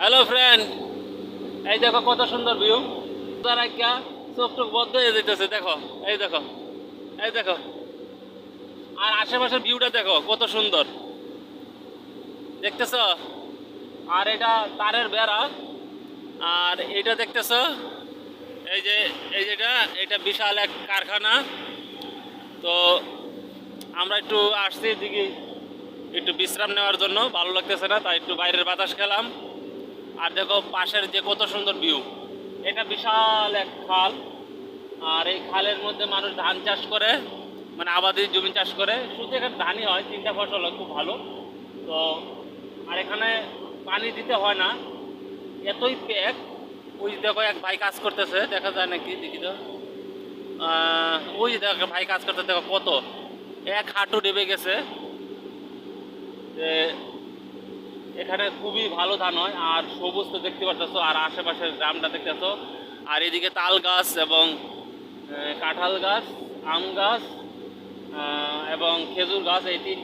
Hello friend এই দেখো, কত সুন্দর ভিউ তারা কা চোখ টোক বদ্ধ হয়ে যেতেছে দেখো। এই দেখো এই দেখো। আর আশেপাশের ভিউটা দেখো, কত সুন্দর। দেখতেছ? আর এটা তারের বেড়া। আর এটা দেখতেছ? এই যে, এই যেটা, এটা বিশাল এক কারখানা। তো আমরা একটু আসছি একটু বিশ্রাম নেওয়ার জন্য ভালো লাগতেছে না, তাই একটু বাইরের বাতাস খেলাম। আর দেখো পাশের যে কত সুন্দর ভিউ এটা বিশাল এক খাল। আর এই খালের মধ্যে মানুষ ধান চাষ করে মানে আবাদি জমি চাষ করে। শুধু এখানে ধানই হয়, তিনটা ফসল হয়, খুব ভালো। তো, আর এখানে পানি দিতে হয় না। এতই প্যাক ওই দেখো এক ভাই কাজ করতেছে, দেখা যায় নাকি, দেখি তো। ওই দেখো ভাই কাজ করতে দেখো কত। এক হাঁটু ডেবে গেছে। যে এখানে খুবই ভালো ধান হয়, আর সবুজ তো দেখতে পাচ্ছ আর আশেপাশের গ্রামটা দেখতেছো। আর এদিকে তাল গাছ এবং কাঁঠাল গাছ, আম গাছ এবং খেজুর গাছ, এই তিন